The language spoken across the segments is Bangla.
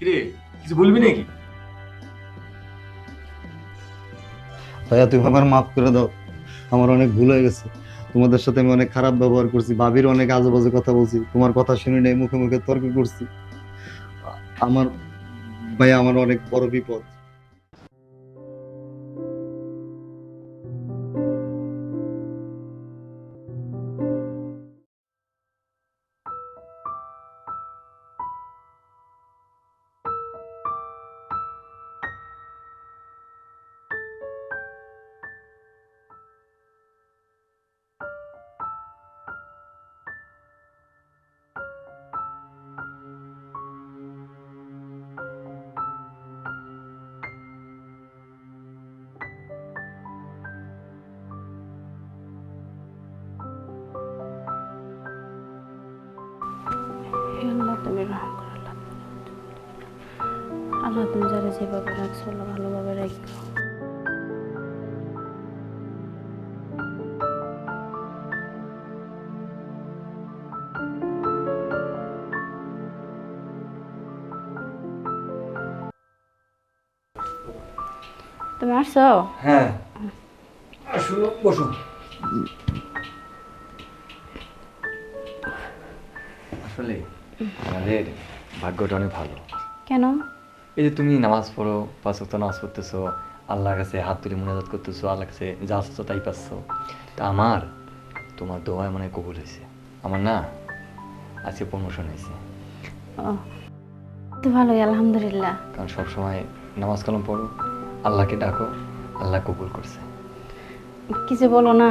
কিরে, কিছু বলবি নাকি? ভাইয়া, তুমি আমার মাফ করে দাও। আমার অনেক ভুল হয়ে গেছে। তোমাদের সাথে আমি অনেক খারাপ ব্যবহার করছি, ভাবির অনেক আজে বাজে কথা বলছি, তোমার কথা শুনে নাই, মুখে মুখে তর্ক করছি। আমার, ভাইয়া, আমার অনেক বড় বিপদ। রহম করো আল্লাহ তুমি যারা যেভাবে রাখছো, আল্লাহ ভালোভাবে রাখো তুমি আসছো? হ্যাঁ। আসো, বসো। আসলে আমাদের ভাগ্যটা অনেক ভালো। কেন? এই যে তুমি নামাজ পড়ো পাঁচ ওয়াক্ত নামাজ পড়তেছো আল্লাহর কাছে হাত তুলে মুনাজাত করতেছো আল্লাহর কাছে যা আসছো তাই পাচ্ছ। তা আমার তোমার দোয়ায় মানে কবুল হয়েছে। আমার না আজকে প্রমোশন হয়েছে। তো ভালোই আলহামদুলিল্লাহ। কারণ সবসময় নামাজ কালাম পড়ো আল্লাহকে ডাকো আল্লাহ কবুল করছে। কিছু বলো না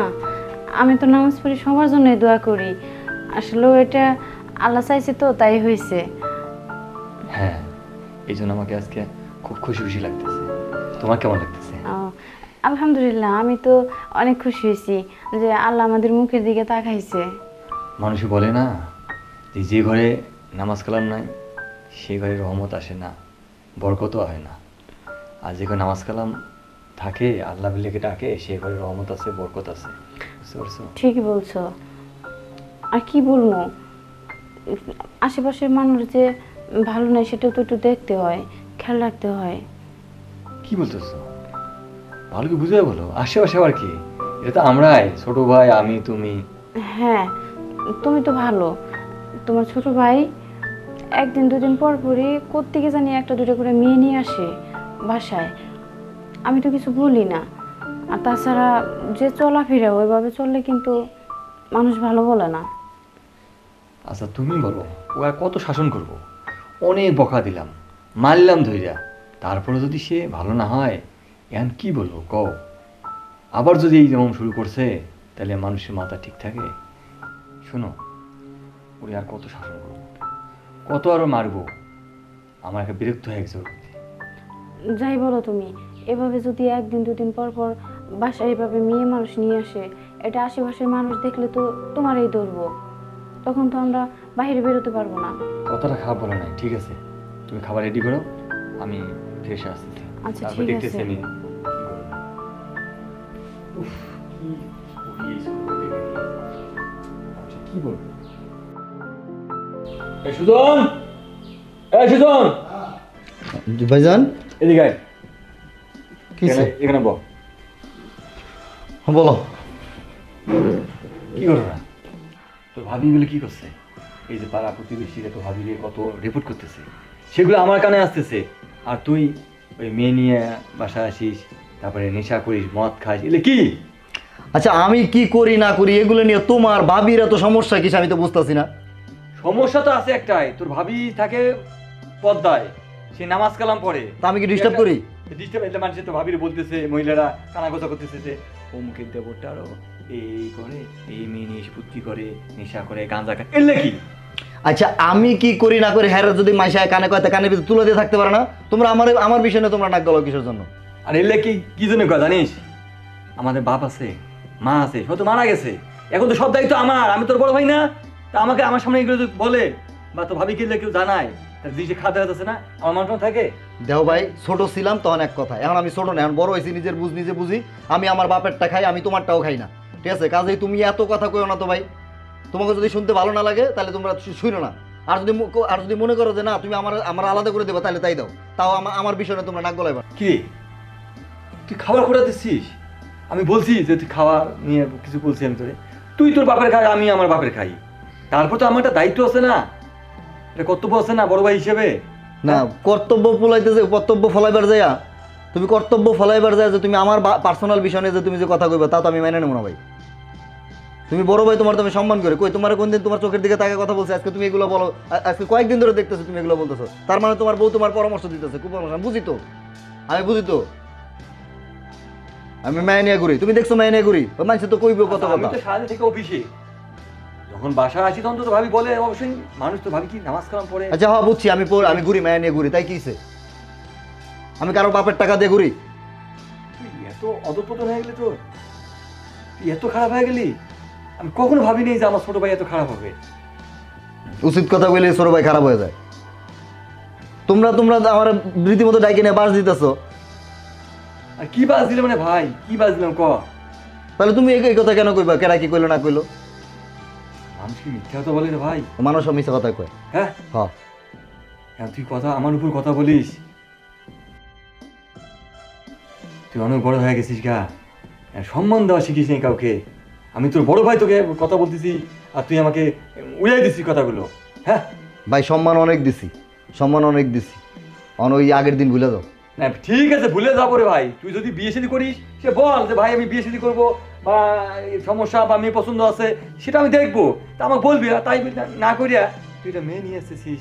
আমি তো নামাজ পড়ি সবার জন্যই দোয়া করি। আসলেও এটা আল্লাহ চাইছে তো তাই হয়েছে হ্যাঁ এই জন্য আমাকে আজকে খুব খুশি খুশি লাগতেছে। তোমার কেমন লাগতেছে? আলহামদুলিল্লাহ আমি তো অনেক খুশি হয়েছি যে আল্লাহ আমাদের মুখের দিকে তাকাইছে। মানুষ বলে না যে যে ঘরে নামাজ কালাম নাই সেই ঘরে রহমত আসে না বরকতও হয় না। আর যে ঘরে নামাজ কালাম থাকে আল্লাহ বিল্লাকে ডাকে সেই ঘরে রহমত আছে বরকত আছে। বুঝতে পারছ? ঠিকই বলছো। আর কি বলব? আশেপাশের মানুষ যে ভালো নয় সেটা তো একটু দেখতে হয় খেয়াল রাখতে হয়। কি বলতেছো? ভালো কি বুঝে বলো। আশেপাশে আবার কি? এটা তো আমরাই ছোট ভাই আমি তুমি। হ্যাঁ তুমি তো ভালো। তোমার ছোট ভাই একদিন দুদিন পর পরই কোত্থেকে জানি একটা দুটো করে মেয়ে নিয়ে আসে বাসায়। আমি তো কিছু বলি না। আর তাছাড়া যে চলাফেরা ওইভাবে চললে কিন্তু মানুষ ভালো বলে না। আচ্ছা তুমি বলো ও আর কত শাসন করব? অনেক বকা দিলাম, মারলাম ধইরা। তারপরে যদি সে ভালো না হয় এখন কি বলব ক আবার যদি এই যেমন শুরু করছে, তাহলে মানুষের মাথা ঠিক থাকে। শোনো, ওরে আর কত শাসন করব? কত আরও মারবো? আমার একটা বিরক্ত হয়ে গেছে যাই বলো তুমি, এভাবে যদি একদিন, দুদিন পর পর বাসায় এভাবে মেয়ে মানুষ নিয়ে আসে, এটা আশেপাশের মানুষ দেখলে তো তোমারই ধরবো তখন তো আমরা বাইরে বেরোতে পারব না। কথাটা খারাপ বলে নাই ঠিক আছে। তুমি খাবার রেডি করো আমি ফ্রেশ আসতেছি। আচ্ছা, তারপর ঠিক দেখতেছি আছে। আমি। কি করব। উফ, কি করি এই আচ্ছা, কি বলব এই সুজন! এই সুজন! ভাইজান? এদিকে আয়। কি এখানে- এখানে বল। বলো। কি করো তোর ভাবি গুলো কি করছে? এই যে পাড়া প্রতিবেশীরা তো ভাবি কত রিপোর্ট করতেছে। সেগুলো আমার কানে আসতেছে। আর তুই ওই মেয়ে নিয়ে বাসা আসিস তারপরে নেশা করিস মদ খাস এলে কি? আচ্ছা আমি কি করি না করি এগুলো নিয়ে তোমার ভাবির এত সমস্যা কিছু আমি তো বুঝতেছি না। সমস্যা তো আছে একটাই তোর ভাবি থাকে পদ্মায় সে নামাজ কালাম পড়ে। তা আমি কি ডিস্টার্ব করি? ডিস্টার্ব এলে মানুষ তো ভাবির বলতেছে মহিলারা কানাগোজা করতেছে যে অমুকের দেবরটারও এই করে এই মেয়ে নিয়ে এসে বুদ্ধি করে নেশা করে গাঁজা খায়। এলে কি আচ্ছা আমি কি করি না করি হ্যাঁ যদি মাইশায় কানে কয়তা কানে ভিতরে তুলে দিয়ে থাকতে পারে না? তোমরা আমার আমার বিষয় নিয়ে তোমরা নাক গলো কিসের জন্য? আর এলে কি কি জন্য কয় জানিস? আমাদের বাপ আছে মা আছে সে তো মারা গেছে। এখন তো সব দায়িত্ব আমার আমি তোর বড় ভাই না? তা আমাকে আমার সামনে এগুলো বলে বা তো ভাবি কিনলে কেউ জানায় তার জিনিসে খাদ্য আছে না? আমার মান সম্মান থাকে? দেও ভাই ছোট ছিলাম তখন এক কথা এখন আমি ছোট না এখন বড় হয়েছি নিজের বুঝ নিজে বুঝি। আমি আমার বাপেরটা খাই আমি তোমারটাও খাই না। ঠিক আছে? কাজেই তুমি এত কথা কইও না তো ভাই। তোমাকে যদি শুনতে ভালো না লাগে তাহলে তোমরা শুনো না। আর যদি আর যদি মনে করো যে না তুমি আমার আমার আলাদা করে দেবে তাহলে তাই দাও। তাও আমার আমার বিষয়ে তোমরা নাক গলাইবা। কি? তুই খাবার খোটা দিচ্ছিস? আমি বলছি যে তুই খাবার নিয়ে কিছু বলছি আমি তোরে। তুই তোর বাপের খাই আমি আমার বাপের খাই। তারপর তো আমার একটা দায়িত্ব আছে না। এটা কর্তব্য আছে না বড় ভাই হিসেবে? না কর্তব্য ফলাইতেছে কর্তব্য ফলাইবার যাইয়া তুমি কর্তব্য ফলাইবার যায় যে তুমি আমার পার্সোনাল বিষয় নিয়ে যে তুমি যে কথা কইবা তা তো আমি মেনে নেব না ভাই। তুমি বড় ভাই তোমার তুমি সম্মান করে। কই তোমার কোনদিন তোমার চোখের দিকে তাকে কথা বলছে? আজকে তুমি এগুলো বলো আজকে কয়েকদিন ধরে দেখতেছো তুমি এগুলো বলতেছো। তার মানে তোমার বউ তোমার পরামর্শ দিতেছে। খুব পরামর্শ আমি বুঝি তো। আমি বুঝি তো। আমি মায় নিয়ে ঘুরি। তুমি দেখছ মায় নিয়ে ঘুরি মানুষ তো কইবে কত আচ্ছা, আমি কথা। তো সারাদিন থেকে অফিসে। যখন বাসায় আসি তখন তো ভাবি বলে অবশ্যই মানুষ তো ভাবি কি নামাজ কালাম পড়ে। আচ্ছা হ্যাঁ বুঝছি। আমি আমি ঘুরি মায়া নিয়ে ঘুরি। তাই কিছে আমি কারও বাপের টাকা দিয়ে ঘুরি। এত অধপতন হয়ে গেলি তোর। এত খারাপ হয়ে গেলি। আমি কখনো ভাবিনি যে আমার ছোট ভাই এত খারাপ হবে। উচিত কথা বলে ছোট ভাই খারাপ হয়ে যায়। তোমরা তোমরা আমার রীতিমতো ডাইকে নিয়ে বাস দিতেছো। আর কি বাস দিলে মানে ভাই? কি বাস দিলাম ক? তাহলে তুমি এই কথা কেন কইবা? কেডা কি কইলো না কইলো? মানুষ কি মিথ্যা কথা বলে রে ভাই। মানুষ মিশা কথা কয়। হ্যাঁ? হ্যাঁ তুই কথা আমার উপর কথা বলিস। তুই অনেক বড় হয়ে গেছিস গা। সম্মান দেওয়া শিখিস নি কাউকে। আমি তোর বড় ভাই তোকে কথা বলতেছি আর তুই আমাকে উড়াই দিছিস কথাগুলো। হ্যাঁ? ভাই সম্মান অনেক দিছি। সম্মান অনেক দিছি। অন ওই আগের দিন ভুলে যাও। না ঠিক আছে ভুলে যাব রে ভাই। তুই যদি বিয়ে শাদী করিস সে বল যে ভাই আমি বিয়ে শাদী করব বা সমস্যা বা মেয়ে পছন্দ আছে সেটা আমি দেখব। তা আমাকে বলবি তাই না- করিয়া তুই এটা মেয়ে নিয়ে এসেছিস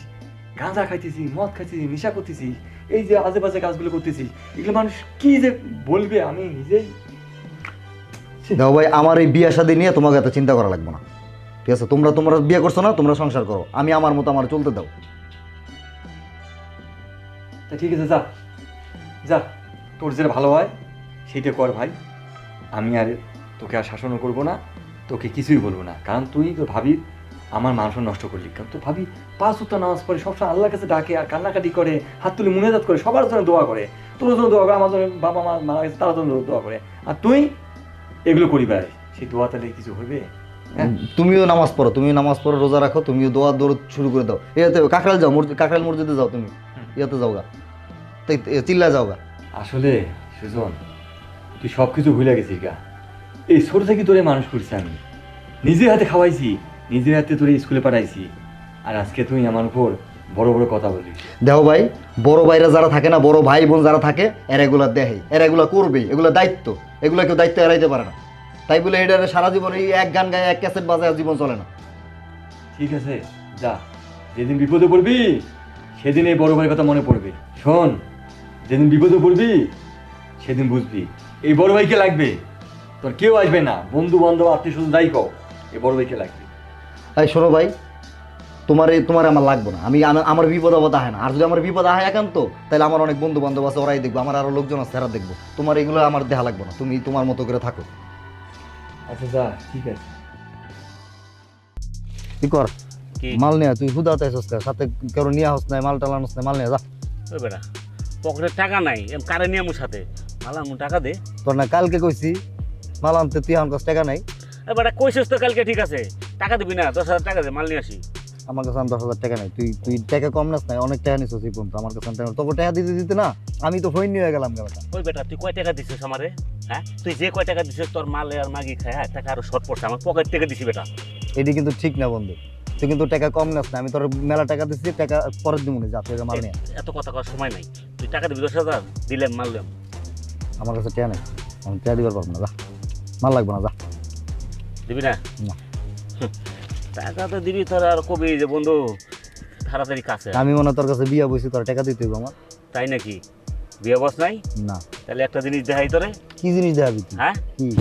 গাঁজা খাইতেছিস মদ খাইতেছিস নেশা করতেছিস। এই যে বাজে কাজগুলো করতেছিস এগুলো মানুষ কি যে বলবে আমি নিজেই দেখো ভাই আমার এই বিয়ে শাদী নিয়ে তোমাকে এত চিন্তা করা লাগবে না। ঠিক আছে তোমরা তোমরা বিয়ে করছ না তোমরা সংসার করো। আমি আমার মতো আমার চলতে দাও। তা ঠিক আছে যা। যা তোর যেটা ভালো হয় সেইটা কর ভাই। আমি আর তোকে আর শাসনও করব না তোকে কিছুই বলব না। কারণ তুই তোর ভাবি আমার মানুষ নষ্ট করলি কারণ তোর ভাবি পাঁচ উত্তর নামাজ পড়ে সবসময় আল্লাহর কাছে ডাকে আর কান্নাকাটি করে হাত তুলে মুনেজাত করে সবার জন্য দোয়া করে। তোর জন্য দোয়া করে আমার জন্য বাবা মা মারা গেছে তার জন্য দোয়া করে। আর তুই এগুলো করি ভাই সেই দোয়া তাহলে কিছু হবে হ্যাঁ? তুমিও নামাজ পড়ো তুমিও নামাজ পড়ো রোজা রাখো তুমিও দোয়া দৌড় শুরু করে দাও। এতে কাকরাল যাও মসজিদ কাকরাল মসজিদে যাও তুমি। ইয়াতে যাও গা চিল্লা যাও গা আসলে সুজন তুই সব কিছু ভুলে গেছিস গা। এই ছোট থেকে তোরে মানুষ করছি আমি। নিজের হাতে খাওয়াইছি নিজের হাতে তোরে স্কুলে পাঠাইছি। আর আজকে তুই আমার উপর বড় বড় কথা বলি দেখো ভাই বড় ভাইরা যারা থাকে না বড় ভাই বোন যারা থাকে এরা এগুলা দেখে এরা এগুলা করবেই এগুলা দায়িত্ব। এগুলা কেউ দায়িত্ব এড়াইতে পারে না। তাই বলে এটা সারা জীবন এই এক গান গায়ে এক ক্যাসেট বাজায় জীবন চলে না। ঠিক আছে যা। যেদিন বিপদে পড়বি সেদিন এই বড় ভাইয়ের কথা মনে পড়বে। শোন যেদিন বিপদে পড়বি সেদিন বুঝবি এই বড় ভাইকে লাগবে। তোর কেউ আসবে না। বন্ধু বান্ধব আত্মীয় স্বজন যাই কও এই বড় ভাইকে লাগবে। তাই শোনো ভাই তোমার এই তোমার আমার লাগবে না। আমি আমি- আমার বিপদ আপদ আহে না। আর যদি আমার বিপদ আহে একান্ত তাহলে আমার অনেক বন্ধু বান্ধব আছে ওরাই দেখব। আমার আরও লোকজন আছে তারা দেখব। তোমার এগুলো আমার দেখা লাগবে না। তুমি তোমার মতো করে থাকো। আচ্ছা যা ঠিক আছে। কি কর? মাল নিয়ে তুই হুদা তাইছস সাথে কেউ নিয়ে নাই মাল টালানস নাই মাল নিয়ে যা। ওই বেটা পকেটে টাকা নাই এম কারে নিয়ে আমার সাথে? মালা মু টাকা দে। তোর না কালকে কইছি মাল আনতে তুই আমার কাছে টাকা নাই। এ বেটা কইছিস তো কালকে ঠিক আছে। টাকা দিবি না দশ হাজার টাকা দে মাল নিয়ে আসি। আমার কাছে আমি দশ হাজার টাকা নাই। তুই তুই টাকা কম নাস নাই অনেক টাকা নিছিস এই পর্যন্ত। আমার কাছে টাকা তোকে টাকা দিতে দিতে না আমি তো ফোন নিয়ে গেলাম বেটা ওই বেটা তুই কয় টাকা দিছিস আমারে? হ্যাঁ? তুই যে কয় টাকা দিছিস তোর মালে আর মাগি খায় হ্যাঁ? টাকা আরও শর্ট পড়ছে আমার পকেট থেকে দিছি বেটা। এটি কিন্তু ঠিক না বন্ধু। তুই কিন্তু টাকা কম নাস না আমি তোর মেলা টাকা দিচ্ছি টাকা পরের দিন যা তুই মাল নিয়ে এত কথা কওয়ার সময় নাই। তুই টাকা দিবি দশ হাজার দিলাম মারলাম আমার কাছে টাকা নেই। আমি টাকা দিবার পারব না যা। মাল লাগবে না যা। দিবি না? না। টাকা তো দিবি তোর আর কবি যে বন্ধু তাড়াতাড়ি কাছে আমি মনে তোর কাছে বিয়া বসি তোর টাকা দিতে হইব আমার। তাই নাকি? বিয়ে বস নাই? না। তাহলে একটা জিনিস দেখাই তোরে। কি জিনিস দেখাবি তুই? হ্যাঁ? কি?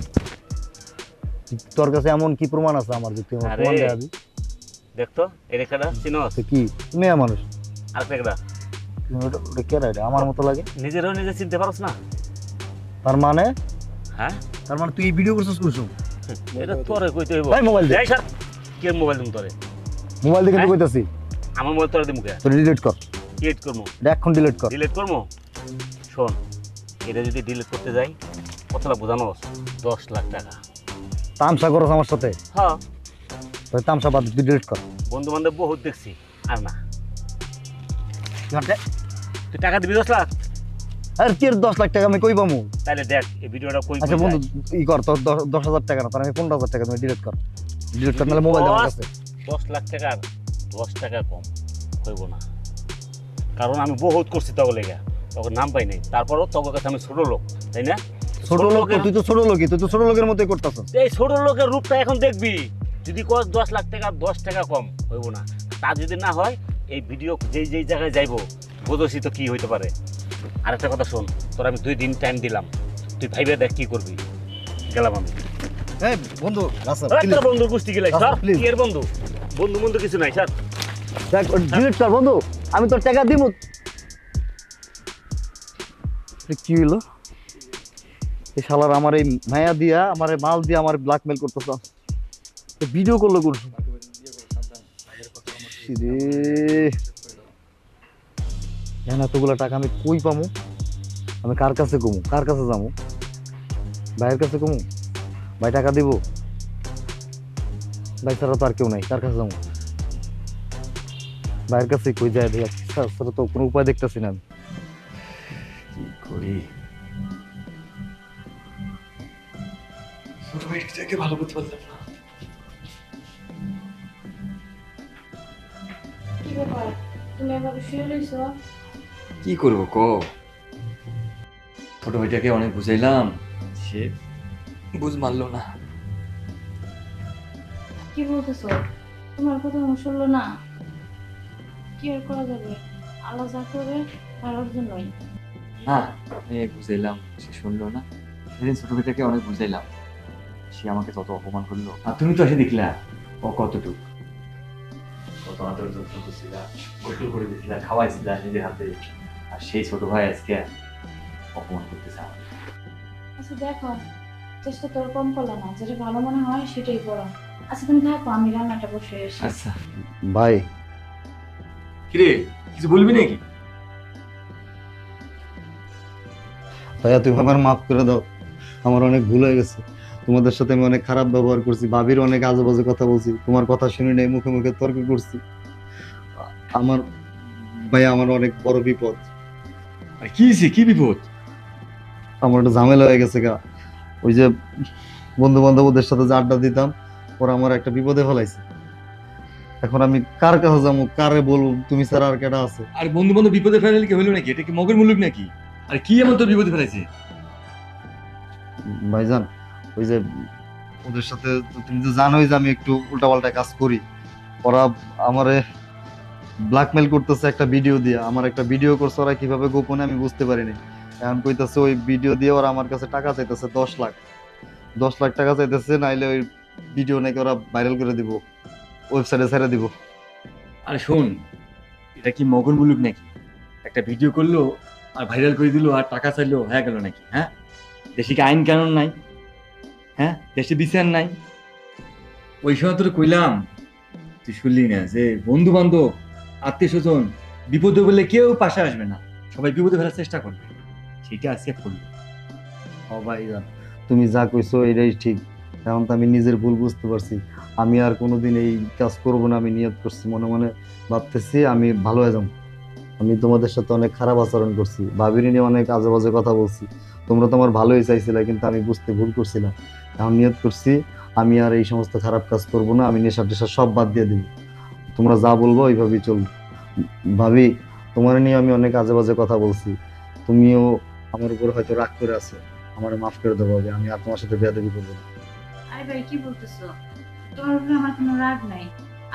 তোর কাছে এমন কি প্রমাণ আছে আমার যে তুই আমার। প্রমাণ দেখাবি? দেখতো এই রেখাটা চিনোস। তো কি? মেয়ে মানুষ। আর একটা তুমি ওটা- কে রে আমার মতো লাগে? নিজেরও নিজে চিনতে পারছ না। তার মানে? হ্যাঁ? তার মানে তুই ভিডিও করছিস কুসুম? এটা তোরে কইতে হইব। ভাই মোবাইল দে। যাই স্যার কে মোবাইল দিম তোরে? মোবাইল দেখে তো হ্যাঁ? কইতাছি। আমার মোবাইল তোরে দিমু কে? তোর ডিলিট কর। ডিলিট করব এটা এখন ডিলিট কর। ডিলিট করব শোন এটা যদি ডিলিট করতে যাই কতটা বোঝানোস দশ লাখ টাকা। তামসা করস আমার সাথে? হ্যাঁ। তোর তামসা বাদ তুই ডিলিট কর। বন্ধু বান্ধব বহুত দেখছি। আর না। তুই টাকা দিবি দশ লাখ? আর কি লাখ টাকা আমি কই পামু তাহলে দেখ এই ভিডিওটা কই আচ্ছা বন্ধু ই কর তোর দশ- দশ হাজার টাকা না তার আমি পনেরো হাজার টাকা তুমি ডিলিট কর। ডিলিট কর মোবাইল আমার কাছে দশ লাখ টাকা কম হইব না। কারণ আমি বহুত করছি তখন লেগে তখন নাম পাই নাই। তারপরও তোর কাছে আমি ছোট লোক তাই না? ছোট লোক তুই তো ছোট লোকই তুই তো ছোট লোকের মতোই করতেছ এই ছোট লোকের রূপটা এখন দেখবি যদি কস দশ লাখ টাকা দশ টাকা কম হইব না। তা যদি না হয় এই ভিডিও যেই যেই জায়গায় যাইবো বোধসি তো কি হইতে পারে? আরেকটা কথা শোন তোর আমি দুই দিন টাইম দিলাম। তুই ভাইবে দেখ কি করবি। গেলাম আমি। এই বন্ধু রাসেল এই তোর গেলাই স্যার কি এর বন্ধু? বন্ধু বন্ধু কিছু নাই স্যার দেখ ডিলিট কর বন্ধু। আমি তোর টাকা দিব কি হইল? এই শালার আমার এই মায়া দিয়া আমার মাল দিয়া আমার ব্ল্যাকমেল করতেছ। ভিডিও করল। করছ এখন এতগুলো টাকা আমি কই পামু? আমি কার কাছে কমু? কার কাছে যাব ভাইয়ের কাছে কমু? ভাই টাকা দিব? ভাই ছাড়া তো আর কেউ নাই কার কাছে যাব ভাইয়ের কাছে কই যায় দেখি ছাড়া তো কোনো উপায় দেখতেছি না আমি। কি করি? ভালো করতে পারলাম না। কি ব্যাপার? তুমি এভাবে শুয়ে রইছো? কি করব ক? ছোট ভাইটাকে অনেক বুঝাইলাম। সে বুঝ মারলো না। কি বলতেছো? তোমার কথা শুনলো না? কি আর করা যাবে? আল্লাহ যা করে ভালোর জন্যই না আমি বুঝাইলাম সে শুনলো না। সেদিন ছোট ভাইটাকে অনেক বুঝাইলাম। সে আমাকে তত অপমান করল। আর তুমি তো এসে দেখলা ও কতটুকু। কত আদর যত্ন করছিলা গোসল করে দিছিলা খাওয়াইছিলা নিজের হাতে আর সেই ছোট ভাই আজকে অপমান করতেছে আমাকে আচ্ছা দেখো চেষ্টা তোর কম করল না। যেটা ভালো মনে হয় সেটাই করো। আচ্ছা তুমি থাকো আমি রান্নাটা বসে এসে আচ্ছা। ভাই কিরে কিছু বলবি নাকি? ভাইয়া তুমি আমার মাফ করে দাও। আমার অনেক ভুল হয়ে গেছে। তোমাদের সাথে আমি অনেক খারাপ ব্যবহার করছি ভাবির অনেক আজে বাজে কথা বলছি তোমার কথা শুনে নেই মুখে মুখে তর্ক করছি। আমার ভাইয়া আমার অনেক বড় বিপদ। আর কি হয়েছে কি বিপদ? আমার একটা ঝামেলা হয়ে গেছে গা। ওই যে বন্ধু বান্ধব ওদের সাথে যে আড্ডা দিতাম ওরা আমার একটা বিপদে ফেলাইছে। এখন আমি কার কাছে যাব কারে বলব তুমি স্যার আর কেটা আছে? আর বন্ধু বান্ধব বিপদে ফেলালে কি হলো নাকি? এটা কি মগের মুলুক নাকি? আর কি এমন তোর বিপদে ফেলাইছে? ভাইজান ওই যে ওদের সাথে তুমি তো জানোই যে আমি একটু উল্টাপাল্টা কাজ করি। ওরা আমারে ব্ল্যাকমেল করতেছে একটা ভিডিও দিয়ে। আমার একটা ভিডিও করছে, ওরা কীভাবে গোপনে আমি বুঝতে পারিনি। এখন কইতাছে ওই ভিডিও দিয়ে ওরা আমার কাছে টাকা চাইতেছে দশ লাখ। দশ লাখ টাকা চাইতেছে, নাইলে ওই ভিডিও নাকি ওরা ভাইরাল করে দিব ওয়েবসাইটে ছেড়ে দিব। আরে শোন, এটা কি মগন মুলুক নাকি? একটা ভিডিও করল আর ভাইরাল করে দিল আর টাকা চাইলো, হয়ে গেল নাকি হ্যাঁ? দেশে কি আইন কানুন নাই? হ্যাঁ দেশে বিচার নাই। ওই সময় তোর কইলাম তুই শুনলি না যে বন্ধু বান্ধব আত্মীয় স্বজন বিপদে বলে কেউ পাশে আসবে না। সবাই বিপদে ফেলার চেষ্টা করবে। সেটা আজকে করল ও ভাইজান তুমি যা কইছো এটাই ঠিক। এখন তো আমি নিজের ভুল বুঝতে পারছি। আমি আর কোনোদিন এই কাজ করব না আমি নিয়ত করছি। মনে মনে ভাবতেছি আমি ভালো হয়ে যাব। আমি তোমাদের সাথে অনেক খারাপ আচরণ করছি। ভাবির নিয়ে অনেক আজে বাজে কথা বলছি। তোমরা তো আমার ভালোই চাইছিলে, কিন্তু আমি বুঝতে ভুল করছিলাম এখন নিয়ত করছি, আমি আর এই সমস্ত খারাপ কাজ করব না, আমি নেশা টেশা সব বাদ দিয়ে দিব। তোমরা যা বলব ওইভাবেই চলবো। ভাবি, তোমার নিয়ে আমি অনেক আজে বাজে কথা বলছি। তুমিও আমার উপর হয়তো রাগ করে আছো। আমার মাফ করে দেবো আমি আর তোমার সাথে বেয়াদবি করব না। আরে ভাই, কি বলতেছো? তোমার উপরে আমার কোনো রাগ নাই।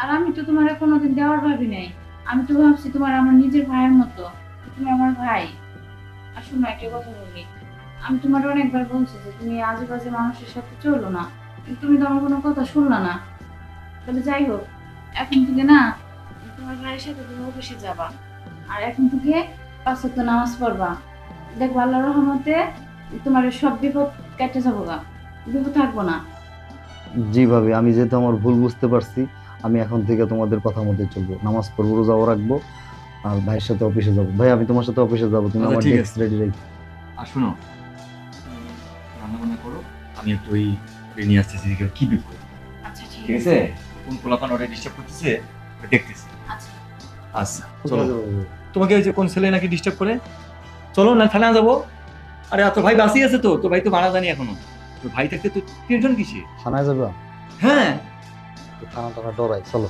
আর আমি তো তোমার কোনোদিন দেওয়ার ভাবি নাই। আমি তো ভাবছি তোমার আমার নিজের ভাইয়ের মতো। তুমি আমার ভাই। আর শোনো, একটা কথা বলি। আমি তোমার অনেকবার বলছি যে তুমি আজেবাজে মানুষের সাথে চলো না। কিন্তু তুমি তো আমার কোনো কথা শুনলা না। তাহলে যাই হোক এখন থেকে না তোমার ভাইয়ের সাথে তুমি অফিসে যাবা। আর এখন থেকে পাঁচ ওয়াক্ত নামাজ পড়বা। দেখব আল্লাহ রহমতে তোমার সব বিপদ কেটে যাব গা। বিপদ থাকব না। জি ভাবি আমি যেহেতু আমার ভুল বুঝতে পারছি আমি এখন থেকে তোমাদের কথা মতো চলবো। নামাজ পড়ব রোজাও রাখব আর ভাইয়ের সাথে অফিসে যাব। ভাই আমি তোমার সাথে অফিসে যাব তুমি আচ্ছা, আমার ঠিক ডেস্ক রেডি রাখি। আর শোনো রান্না বান্না করো আমি একটু ওই নিয়ে আসতেছি এদিকে কি বিপদ আচ্ছা ঠিক আছে। কোন পোলাপান ওটা ডিস্টার্ব করতেছে? ওটা দেখতেছি। আচ্ছা। আচ্ছা চলো। তোমাকে ওই যে কোন ছেলে নাকি ডিস্টার্ব করে? চলো না থানা যাব। আরে এত ভাই বাসি আছে তো তো ভাই তো মারা জানি এখনও। তো ভাই থাকতে তো টেনশন কিসে? থানায় যাবে। হ্যাঁ। থানা টানা ডরাই চলো।